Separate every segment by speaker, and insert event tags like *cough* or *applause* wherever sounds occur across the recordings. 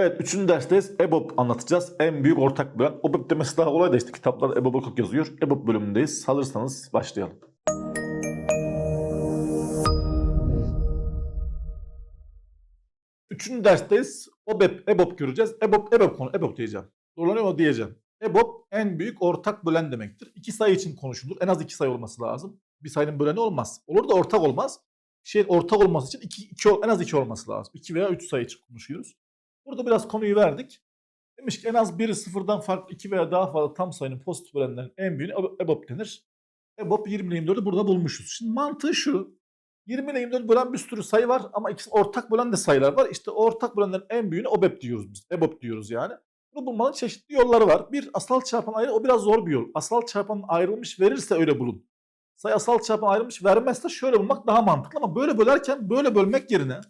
Speaker 1: Evet, üçüncü dersteyiz. EBOB anlatacağız. En büyük ortak bölen. OBOB demesi daha kolay da işte kitaplarda EBOB okuk yazıyor. EBOB bölümündeyiz. Hazırsanız başlayalım. Üçüncü dersteyiz. OBEB, EBOB göreceğiz. EBOB, EBOB konu. EBOB diyeceğim. Dolanıyor mu diyeceğim. EBOB en büyük ortak bölen demektir. İki sayı için konuşulur. En az iki sayı olması lazım. Bir sayının böleni olmaz. Olur da ortak olmaz. Şeyin ortak olması için iki, iki, en az iki olması lazım. İki veya üç sayı için konuşuyoruz. Burada biraz konuyu verdik. Demiş ki en az biri sıfırdan farklı iki veya daha fazla tam sayının pozitif bölenlerin en büyüğüne EBOB denir. EBOB 20 ile 24'ü burada bulmuşuz. Şimdi mantığı şu. 20 ile 24 bölen bir sürü sayı var ama ikisi ortak bölen de sayılar var. İşte ortak bölenlerin en büyüğüne OBEB diyoruz biz. EBOB diyoruz yani. Bunu bulmanın çeşitli yolları var. Bir asal çarpan ayrı o biraz zor bir yol. Asal çarpan ayrılmış verirse öyle bulun. Sayı asal çarpan ayrılmış vermezse şöyle bulmak daha mantıklı ama böyle bölerken böyle bölmek yerine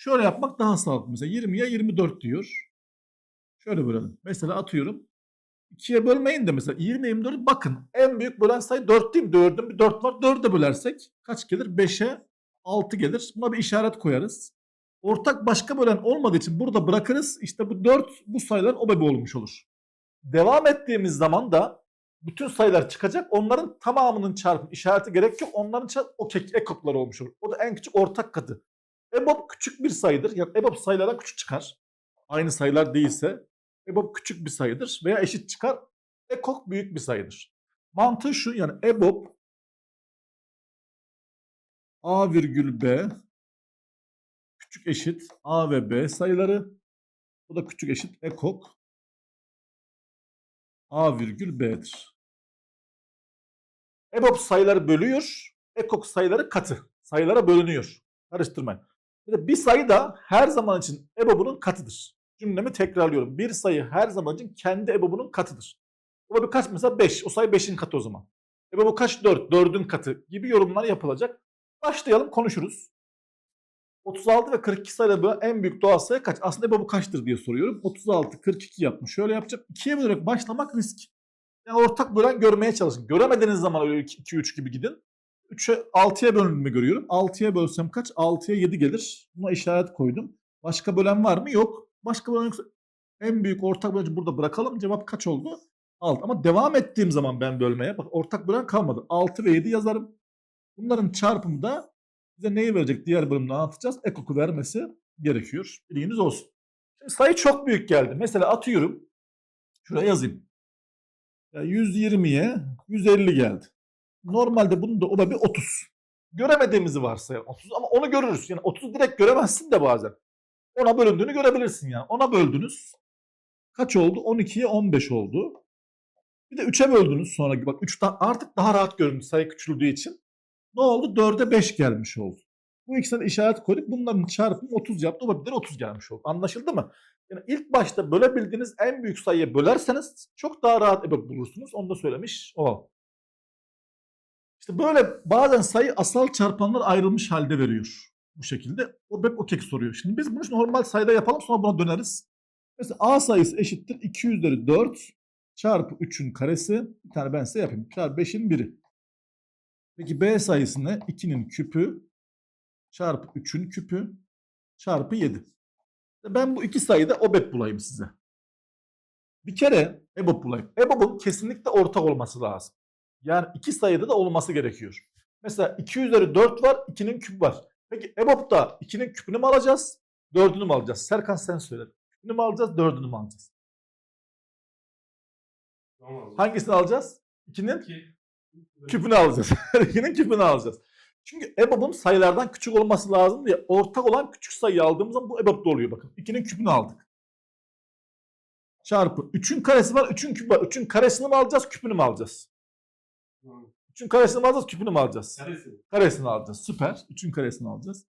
Speaker 1: şöyle yapmak daha sağlıklı. Mesela 20'ye 24 diyor. Şöyle bölelim. Mesela atıyorum. 2'ye bölmeyin de mesela 20 24 bakın en büyük bölen sayı 4 değil mi? 4'ün bir 4 var. 4'e bölersek kaç gelir? 5'e 6 gelir. Buna bir işaret koyarız. Ortak başka bölen olmadığı için burada bırakırız. İşte bu 4 bu sayıların OBEB olmuş olur. Devam ettiğimiz zaman da bütün sayılar çıkacak. Onların tamamının çarpım işareti gerek yok. Onların çarpım o kek ekokları olmuş olur. O da en küçük ortak katı. EBOB küçük bir sayıdır. Yani EBOB sayılardan küçük çıkar. Aynı sayılar değilse EBOB küçük bir sayıdır veya eşit çıkar. Ekok büyük bir sayıdır. Mantığı şu yani EBOB A virgül B küçük eşit A ve B sayıları. Bu da küçük eşit ekok A virgül B'dir. EBOB sayıları bölüyor. Ekok sayıları katı. Sayılara bölünüyor. Karıştırmayın. Bir, sayı da her zaman için EBOB'unun katıdır. Cümlemi tekrarlıyorum. Bir sayı her zaman için kendi EBOB'unun katıdır. EBOB'u kaç mesela 5. O sayı 5'in katı o zaman. EBOB'u kaç 4? 4'ün katı gibi yorumlar yapılacak. Başlayalım konuşuruz. 36 ve 42 sayıda böyle en büyük doğal sayı kaç? Aslında EBOB'u kaçtır diye soruyorum. 36, 42 yapmış. Şöyle yapacağım. 2'ye bölerek başlamak risk. Yani ortak bölen görmeye çalışın. Göremediğiniz zaman öyle 2-3 gibi gidin. 3'e 6'ya bölündüğümü görüyorum. 6'ya bölsem kaç? 6'ya 7 gelir. Buna işaret koydum. Başka bölen var mı? Yok. Başka bölen yoksa en büyük ortak böleni burada bırakalım. Cevap kaç oldu? 6. Ama devam ettiğim zaman ben bölmeye bak ortak bölen kalmadı. 6 ve 7 yazarım. Bunların çarpımı da bize neyi verecek diğer bölümde anlatacağız. Ekoku vermesi gerekiyor. Bilginiz olsun. Şimdi sayı çok büyük geldi. Mesela atıyorum. Şuraya yazayım. Ya 120'ye 150 geldi. Normalde bunun da o bir 30. Göremediğimizi varsayalım 30 ama onu görürüz. Yani 30 direkt göremezsin de bazen. Ona bölündüğünü görebilirsin yani. Ona böldünüz. Kaç oldu? 12'ye 15 oldu. Bir de 3'e böldünüz sonra bak 3 artık daha rahat göründü sayı küçüldüğü için. Ne oldu? 4'e 5 gelmiş oldu. Bu ikisine işaret koyduk. Bunların çarpımı 30 yaptı. O bir 30 gelmiş oldu. Anlaşıldı mı? Yani ilk başta bölebildiğiniz en büyük sayıya bölerseniz çok daha rahat bulursunuz. Onu da söylemiş o. İşte böyle bazen sayı asal çarpanlar ayrılmış halde veriyor. Bu şekilde. O hep o kek soruyor. Şimdi biz bunu normal sayıda yapalım sonra buna döneriz. Mesela A sayısı eşittir 2 üzeri 4 çarpı 3'ün karesi. Bir tane ben size yapayım. Çarpı 5'in biri. Peki B sayısı ne? 2'nin küpü çarpı 3'ün küpü çarpı 7. Ben bu iki sayıda OBEB bulayım size. Bir kere EBOB bulayım. EBOB'un kesinlikle ortak olması lazım. Yani iki sayıda da olması gerekiyor. Mesela 2 üzeri 4 var, 2'nin küpü var. Peki EBOB'da 2'nin küpünü mü alacağız? 4'ünü mü alacağız? Serkan sen söyle. Küpünü mü alacağız? 4'ünü mü alacağız?
Speaker 2: Tamam.
Speaker 1: Hangisini alacağız? 2'nin
Speaker 2: İki.
Speaker 1: küpünü alacağız. *laughs* 2'nin küpünü alacağız. Çünkü EBOB'un sayılardan küçük olması lazım diye ortak olan küçük sayıyı aldığımız zaman bu EBOB'da oluyor bakın. 2'nin küpünü aldık. Çarpı 3'ün karesi var, 3'ün küpü var. 3'ün karesini mi alacağız, küpünü mü alacağız? 3'ün karesini mi alacağız, küpünü mü alacağız?
Speaker 2: Karesi.
Speaker 1: Karesini alacağız. Süper. 3'ün karesini alacağız.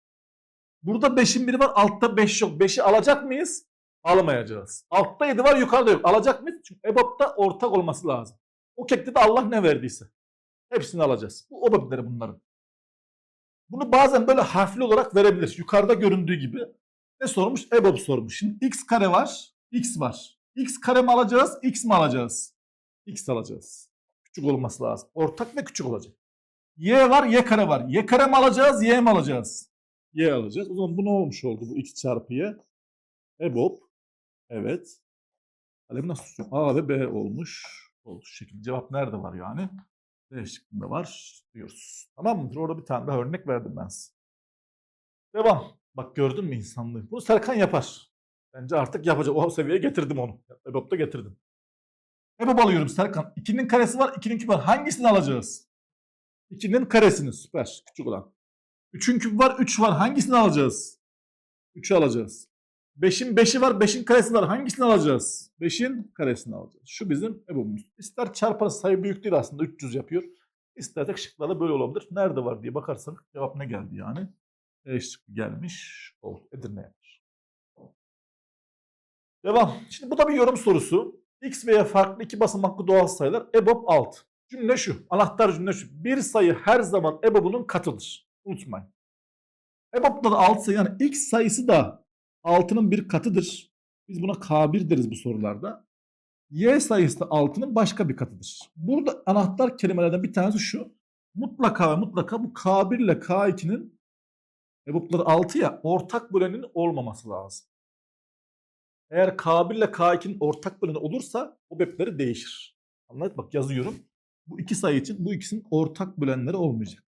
Speaker 1: Burada 5'in biri var. Altta 5 yok. 5'i alacak mıyız? Alamayacağız. Altta 7 var. Yukarıda yok. Alacak mıyız? Çünkü EBOB'da ortak olması lazım. O kekte de Allah ne verdiyse. Hepsini alacağız. Bu OBOB'leri bunların. Bunu bazen böyle harfli olarak verebilir. Yukarıda göründüğü gibi. Ne sormuş? EBOB sormuş. Şimdi x kare var. X var. X kare mi alacağız? X mi alacağız? X alacağız. Küçük olması lazım. Ortak ve küçük olacak. Y var, Y kare var. Y kare mi alacağız, Y mi alacağız? Y alacağız. O zaman bu ne olmuş oldu bu x çarpı Y? EBOB Evet. Kalemi nasıl tutuyorum? A ve B olmuş. Oldu şekilde. Cevap nerede var yani? D şıkkında var diyoruz. Tamam mıdır? Orada bir tane daha örnek verdim ben size. Devam. Bak gördün mü insanlığı? Bunu Serkan yapar. Bence artık yapacak. O seviyeye getirdim onu. EBOB'da getirdim. EBOB alıyorum Serkan. 2'nin karesi var, 2'nin küpü var. Hangisini alacağız? 2'nin karesini. Süper. Küçük olan. 3'ün küpü var, 3 var. Hangisini alacağız? 3'ü alacağız. 5'in 5'i var, 5'in karesi var. Hangisini alacağız? 5'in karesini alacağız. Şu bizim EBOB'umuz. İster çarparız sayı büyük değil aslında 300 yapıyor. İstersek şıklarda böyle olabilir. Nerede var diye bakarsak cevap ne geldi yani? E gelmiş. Ol. Edirne'ye. Devam. Şimdi bu da bir yorum sorusu. X veya farklı iki basamaklı doğal sayılar EBOB alt. Cümle şu. Anahtar cümle şu. Bir sayı her zaman EBOB'unun katıdır. Unutmayın. EBOB'da da alt sayı yani X sayısı da 6'nın bir katıdır. Biz buna K1 deriz bu sorularda. Y sayısı da 6'nın başka bir katıdır. Burada anahtar kelimelerden bir tanesi şu. Mutlaka ve mutlaka bu K1 ile K2'nin EBOB'ları 6 ya ortak bölenin olmaması lazım. Eğer K1 ile K2'nin ortak böleni olursa o BEP'leri değişir. Anladın? Bak yazıyorum. Bu iki sayı için bu ikisinin ortak bölenleri olmayacak.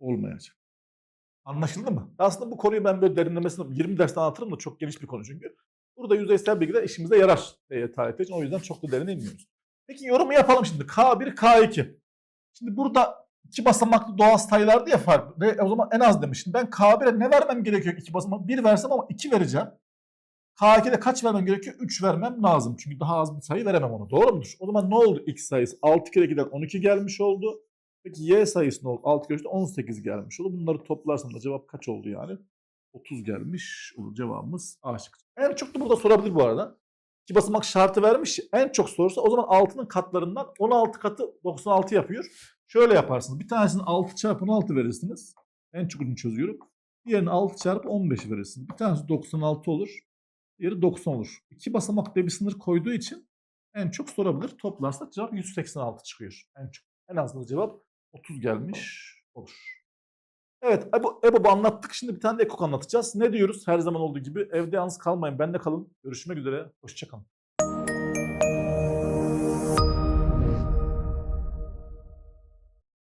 Speaker 1: Olmayacak. Anlaşıldı mı? Aslında bu konuyu ben böyle derinlemesine 20 derste anlatırım da çok geniş bir konu çünkü. Burada yüzeysel bilgiler işimize yarar e, için. O yüzden çok da derine inmiyoruz. Peki yorumu yapalım şimdi. K1, K2. Şimdi burada iki basamaklı doğal sayılardı ya fark. Ve o zaman en az demiştim. Ben K1'e ne vermem gerekiyor iki basamak? 1 versem ama 2 vereceğim. K2'de kaç vermem gerekiyor? 3 vermem lazım. Çünkü daha az bir sayı veremem ona. Doğru mudur? O zaman ne oldu X sayısı? 6 kere 2'den 12 gelmiş oldu. Peki Y sayısı ne oldu? 6 kere 3'ten 18 gelmiş oldu. Bunları toplarsam da cevap kaç oldu yani? 30 gelmiş olur cevabımız A şıkkı. En çok da burada sorabilir bu arada. İki basamak şartı vermiş. En çok sorursa o zaman 6'nın katlarından 16 katı 96 yapıyor. Şöyle yaparsınız. Bir tanesini 6 çarpı 16 verirsiniz. En çokunu çözüyorum. Diğerini 6 çarpı 15 verirsiniz. Bir tanesi 96 olur. Diğeri 90 olur. İki basamak diye bir sınır koyduğu için en çok sorabilir. Toplarsak cevap 186 çıkıyor. En çok. En azından cevap 30 gelmiş olur. Evet Ebo, EBOB'u anlattık. Şimdi bir tane de EKOK anlatacağız. Ne diyoruz? Her zaman olduğu gibi evde yalnız kalmayın. Bende kalın. Görüşmek üzere. Hoşçakalın.